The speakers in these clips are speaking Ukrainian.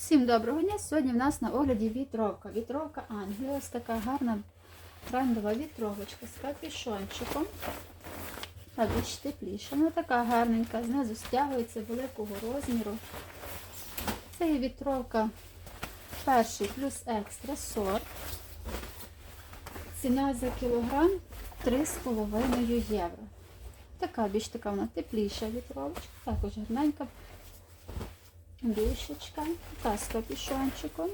Всім доброго дня! Сьогодні в нас на огляді вітровка. Вітровка Англія. Ось така гарна брендова вітровочка з капюшончиком. А більш тепліша. Вона така гарненька, знизу стягується великого розміру. Це є вітровка перший плюс екстра сорт. Ціна за кілограм 3,5 євро. Така більш така вона тепліша вітровочка, також гарненька більшечка, та з капюшончиком.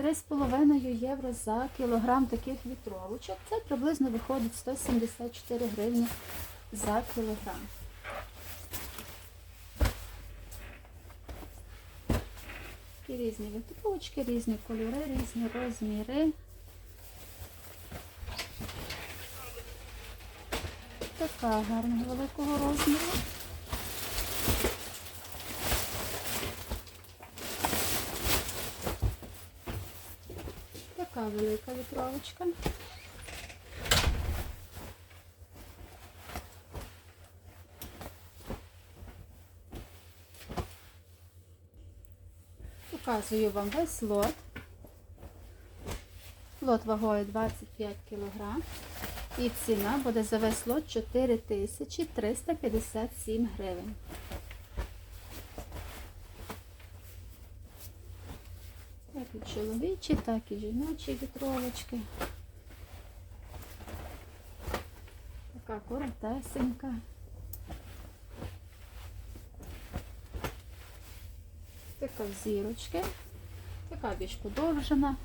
3,5 євро за кілограм таких вітровочок. Це приблизно виходить 174 гривні за кілограм. Такі різні вітровочки, різні кольори, різні розміри. Така гарна великого розміру. Така велика вітровочка. Показую вам весь лот. Лот вагою 25 кг. І ціна буде за весь лот 4357 гривень. І чоловічі, так і жіночі вітровочки. Така коротесенька. Така в зірочки. Така більш подовжена.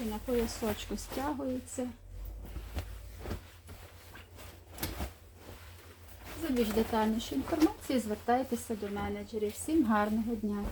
І на поясочку стягується. Більш детальнішу інформацію звертайтеся до менеджерів. Всім гарного дня!